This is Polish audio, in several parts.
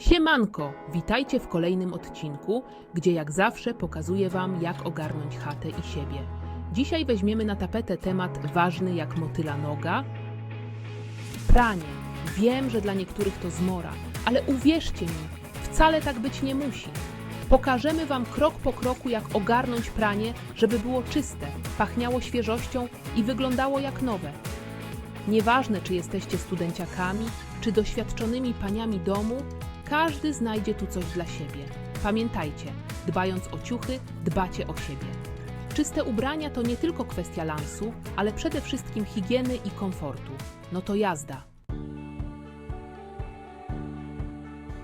Siemanko! Witajcie w kolejnym odcinku, gdzie jak zawsze pokazuję Wam, jak ogarnąć chatę i siebie. Dzisiaj weźmiemy na tapetę temat ważny jak motyla noga pranie. Wiem, że dla niektórych to zmora, ale uwierzcie mi, wcale tak być nie musi. Pokażemy Wam krok po kroku, jak ogarnąć pranie, żeby było czyste, pachniało świeżością i wyglądało jak nowe. Nieważne, czy jesteście studenciakami, czy doświadczonymi paniami domu, każdy znajdzie tu coś dla siebie. Pamiętajcie, dbając o ciuchy, dbacie o siebie. Czyste ubrania to nie tylko kwestia lansu, ale przede wszystkim higieny i komfortu. No to jazda.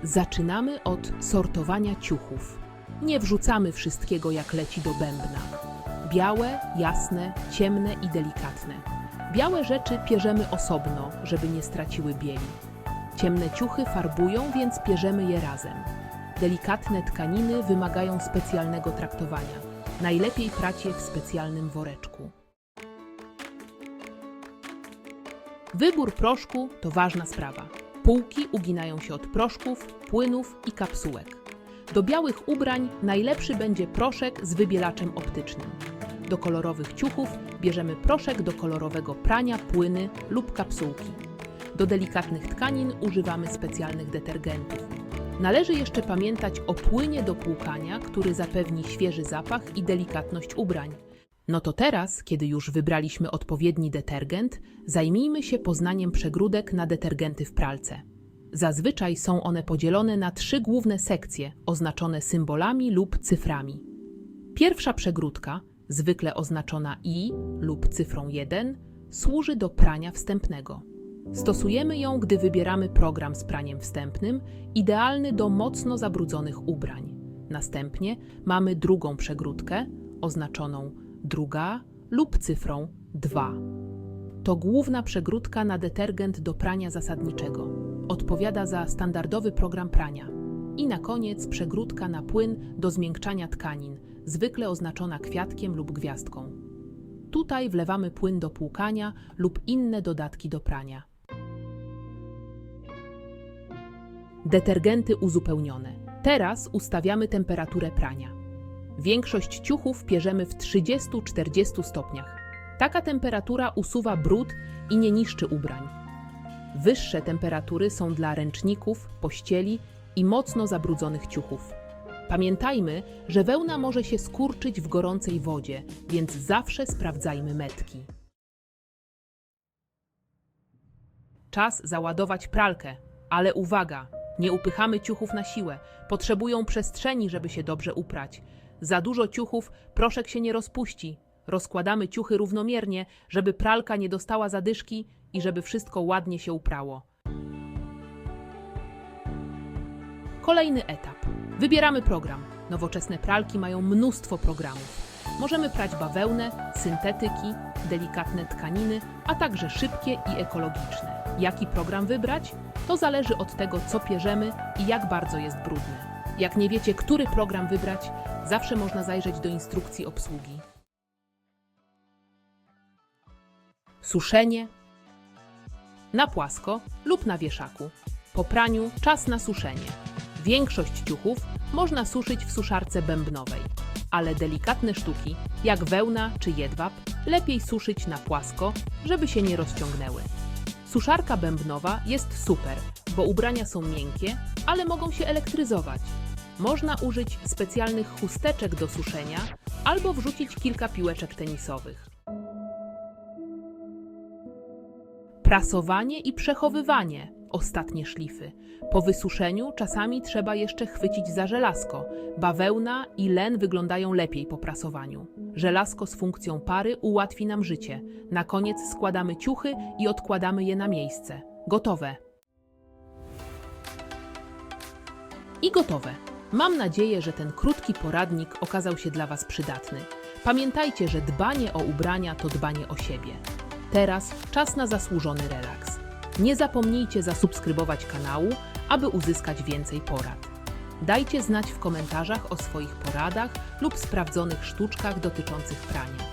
Zaczynamy od sortowania ciuchów. Nie wrzucamy wszystkiego jak leci do bębna. Białe, jasne, ciemne i delikatne. Białe rzeczy pierzemy osobno, żeby nie straciły bieli. Ciemne ciuchy farbują, więc pierzemy je razem. Delikatne tkaniny wymagają specjalnego traktowania. Najlepiej prać je w specjalnym woreczku. Wybór proszku to ważna sprawa. Półki uginają się od proszków, płynów i kapsułek. Do białych ubrań najlepszy będzie proszek z wybielaczem optycznym. Do kolorowych ciuchów bierzemy proszek do kolorowego prania, płyny lub kapsułki. Do delikatnych tkanin używamy specjalnych detergentów. Należy jeszcze pamiętać o płynie do płukania, który zapewni świeży zapach i delikatność ubrań. No to teraz, kiedy już wybraliśmy odpowiedni detergent, zajmijmy się poznaniem przegródek na detergenty w pralce. Zazwyczaj są one podzielone na trzy główne sekcje, oznaczone symbolami lub cyframi. Pierwsza przegródka, zwykle oznaczona I lub cyfrą 1, służy do prania wstępnego. Stosujemy ją, gdy wybieramy program z praniem wstępnym, idealny do mocno zabrudzonych ubrań. Następnie mamy drugą przegródkę, oznaczoną druga lub cyfrą 2. To główna przegródka na detergent do prania zasadniczego. Odpowiada za standardowy program prania. I na koniec przegródka na płyn do zmiękczania tkanin, zwykle oznaczona kwiatkiem lub gwiazdką. Tutaj wlewamy płyn do płukania lub inne dodatki do prania. Detergenty uzupełnione. Teraz ustawiamy temperaturę prania. Większość ciuchów pierzemy w 30-40 stopniach. Taka temperatura usuwa brud i nie niszczy ubrań. Wyższe temperatury są dla ręczników, pościeli i mocno zabrudzonych ciuchów. Pamiętajmy, że wełna może się skurczyć w gorącej wodzie, więc zawsze sprawdzajmy metki. Czas załadować pralkę, ale uwaga, nie upychamy ciuchów na siłę. Potrzebują przestrzeni, żeby się dobrze uprać. Za dużo ciuchów, proszek się nie rozpuści. Rozkładamy ciuchy równomiernie, żeby pralka nie dostała zadyszki i żeby wszystko ładnie się uprało. Kolejny etap. Wybieramy program. Nowoczesne pralki mają mnóstwo programów. Możemy prać bawełnę, syntetyki, delikatne tkaniny, a także szybkie i ekologiczne. Jaki program wybrać? To zależy od tego, co pierzemy i jak bardzo jest brudny. Jak nie wiecie, który program wybrać, zawsze można zajrzeć do instrukcji obsługi. Suszenie na płasko lub na wieszaku. Po praniu czas na suszenie. Większość ciuchów można suszyć w suszarce bębnowej, ale delikatne sztuki, jak wełna czy jedwab, lepiej suszyć na płasko, żeby się nie rozciągnęły. Suszarka bębnowa jest super, bo ubrania są miękkie, ale mogą się elektryzować. Można użyć specjalnych chusteczek do suszenia albo wrzucić kilka piłeczek tenisowych. Prasowanie i przechowywanie ostatnie szlify. Po wysuszeniu czasami trzeba jeszcze chwycić za żelazko. Bawełna i len wyglądają lepiej po prasowaniu. Żelazko z funkcją pary ułatwi nam życie. Na koniec składamy ciuchy i odkładamy je na miejsce. Gotowe. I gotowe. Mam nadzieję, że ten krótki poradnik okazał się dla Was przydatny. Pamiętajcie, że dbanie o ubrania to dbanie o siebie. Teraz czas na zasłużony relaks. Nie zapomnijcie zasubskrybować kanału, aby uzyskać więcej porad. Dajcie znać w komentarzach o swoich poradach lub sprawdzonych sztuczkach dotyczących prania.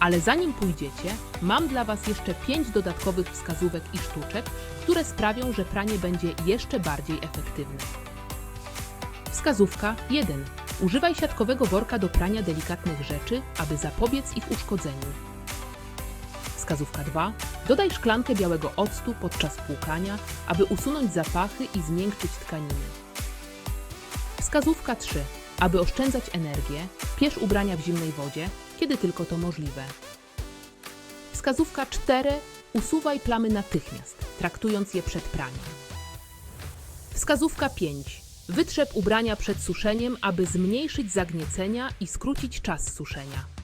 Ale zanim pójdziecie, mam dla Was jeszcze 5 dodatkowych wskazówek i sztuczek, które sprawią, że pranie będzie jeszcze bardziej efektywne. Wskazówka 1. Używaj siatkowego worka do prania delikatnych rzeczy, aby zapobiec ich uszkodzeniu. Wskazówka 2. Dodaj szklankę białego octu podczas płukania, aby usunąć zapachy i zmiękczyć tkaniny. Wskazówka 3. Aby oszczędzać energię, pierz ubrania w zimnej wodzie, kiedy tylko to możliwe. Wskazówka 4. Usuwaj plamy natychmiast, traktując je przed praniem. Wskazówka 5. Wytrzep ubrania przed suszeniem, aby zmniejszyć zagniecenia i skrócić czas suszenia.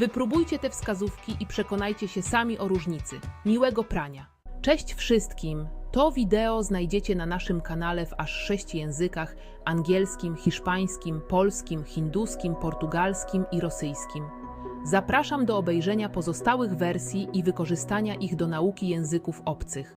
Wypróbujcie te wskazówki i przekonajcie się sami o różnicy. Miłego prania. Cześć wszystkim! To wideo znajdziecie na naszym kanale w aż sześć językach: angielskim, hiszpańskim, polskim, hinduskim, portugalskim i rosyjskim. Zapraszam do obejrzenia pozostałych wersji i wykorzystania ich do nauki języków obcych.